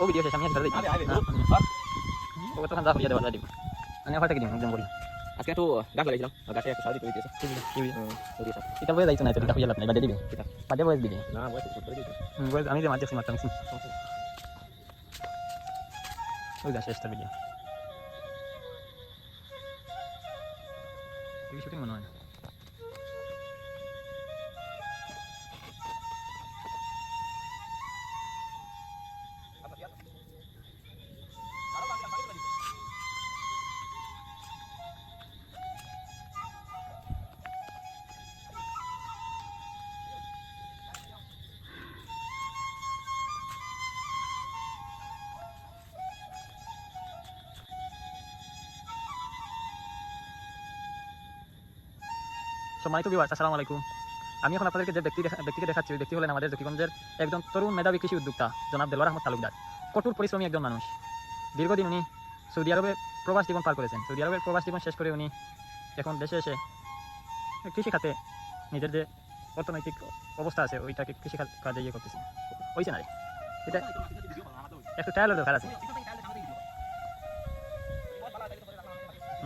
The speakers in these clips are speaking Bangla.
ও ভিডিও শেষ আমি ধরে দিই ও তো খান্দা হরিয়া দেওয়া দিব আমি ওখানে দিই একদম বলি। আজকে একটু গাছ লাগাইছিলাম গাছে একটু সার দিতে হইতেছে এটা বলে যাইতো না এটা হইয়া লাভ নাই বাদে দিবে। বাদে বয়স দিবে। না বয়স করে আমি যে মাঝে মারতাম ওই যা শেষটা ভিডিও শুটিং মনে হয় সম্মানিত বিভাগ আসসালামু আলাইকুম। আমি এখন আপনাদেরকে যে ব্যক্তি ব্যক্তিকে দেখাচ্ছি, ওই ব্যক্তি হলেন আমাদের জকিগঞ্জের একজন তরুণ মেধাবী কৃষি উদ্যোক্তা, জনাব দেলোয়ার আহমদ তালুকদার। কঠোর পরিশ্রমী একজন মানুষ। দীর্ঘদিন উনি সৌদি আরবে প্রবাস জীবন পার করেছেন। সৌদি আরবের প্রবাস জীবন শেষ করে উনি এখন দেশে এসে কৃষি খাতে নিজের যে অর্থনৈতিক অবস্থা আছে, ওইটাকে কৃষি কাজে ইয়ে করতেছে হয়েছে না রে? এটা একটু ট্রায়ালের দরকার আছে।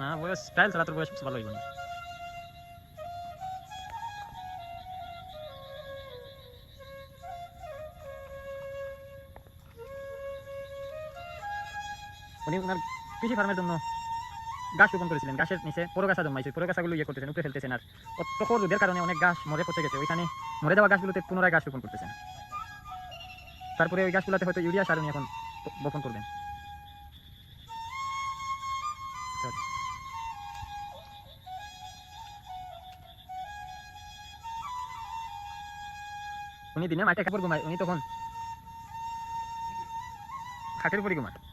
না, বয়স ট্রায়াল ছাড়া তোর বয়স ভালো হইব না। উনি ওনার কৃষি ফার্মের জন্য গাছ রোপণ করেছিলেন। গাছের নিচে পরো গাছা জন্মাইছে। পরো গাছাগুলো ইয়ে করতেছেন উপরে ফেলতেছেন আর তখন রোদের কারণে অনেক গাছ মরে পচে গেছে। ওইখানে মরে যাওয়া গাছগুলোতে পুনরায় গাছ রোপণ করতেছেন। তারপরে ওই গাছগুলোতে হয়তো ইউরিয়া সার উনি এখন বপন করবেন। উনি দিনে মাঠে কাপড় ঘুমায়, উনি তখন খাটের উপরে ঘুমায়।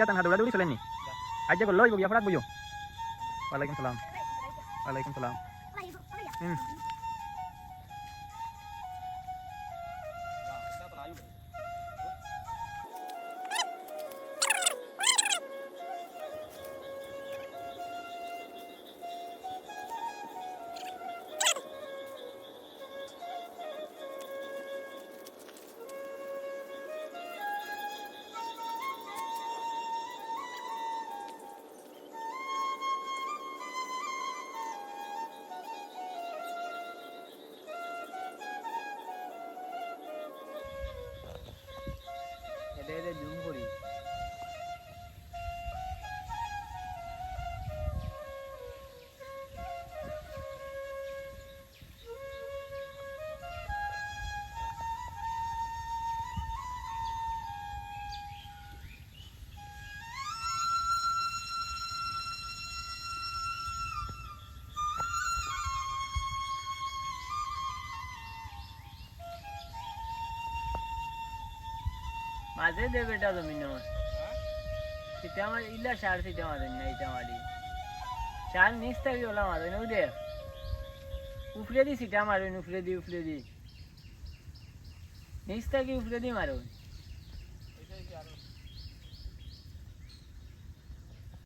আছে না দৌড়াদৌড়ি চলেননি আজ যে বলল বইয়া ফরাক বইও ওয়ালাইকুম সালাম ওয়ালাইকুম সালাম হুম মাঝে দে বেটা জমিন সিটা মারি ইলা সার সিটা মারি না ইটা মারি সার নিচ থাকি ওলা মারি নু দে উফরে দি সিটা মারো উফরে দি উফরে দি